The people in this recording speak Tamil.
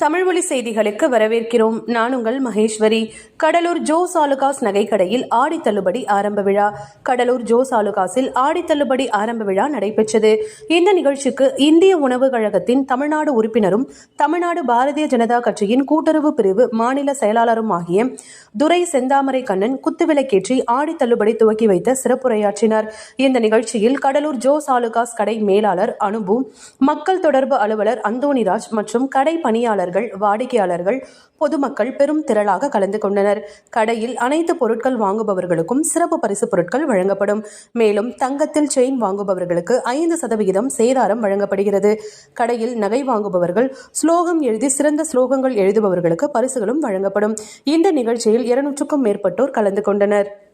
தமிழ்மொழி செய்திகளுக்கு வரவேற்கிறோம். நான் உங்கள் மகேஸ்வரி. கடலூர் ஜோஸ் ஆலுகாஸ் நகைக்கடையில் ஆடி தள்ளுபடி ஆரம்ப விழா. கடலூர் ஜோஸ் ஆலுகாஸில் ஆடி தள்ளுபடி ஆரம்ப விழா நடைபெற்றது. இந்த நிகழ்ச்சிக்கு இந்திய உணவு கழகத்தின் தமிழ்நாடு உறுப்பினரும் தமிழ்நாடு பாரதிய ஜனதா கட்சியின் கூட்டுறவு பிரிவு மாநில செயலாளரும் ஆகிய துரை செந்தாமரை கண்ணன் குத்துவிளக்கேற்றி ஆடி தள்ளுபடி துவக்கி வைத்த சிறப்புரையாற்றினார். இந்த நிகழ்ச்சியில் கடலூர் ஜோ சாலுகாஸ் கடை மேலாளர் அனுபு மக்கள் தொடர்பு அலுவலர் அந்தோணிராஜ் மற்றும் கடை பணியாளர்கள் வாடிக்கையாளர்கள் பொதுமக்கள் பெரும் திரளாக கலந்து கொண்டனர். கடையில் அனைத்து பொருட்கள் வாங்குபவர்களுக்கும் சிறப்பு பரிசு பொருட்கள் வழங்கப்படும். மேலும் தங்கத்தில் செயின் வாங்குபவர்களுக்கு ஐந்து சதவிகிதம் சேதாரம் வழங்கப்படுகிறது. கடையில் நகை வாங்குபவர்கள் ஸ்லோகம் எழுதி சிறந்த ஸ்லோகங்கள் எழுதுபவர்களுக்கு பரிசுகளும் வழங்கப்படும். இந்த நிகழ்ச்சியில் இருநூற்றுக்கும் மேற்பட்டோர் கலந்து கொண்டனர்.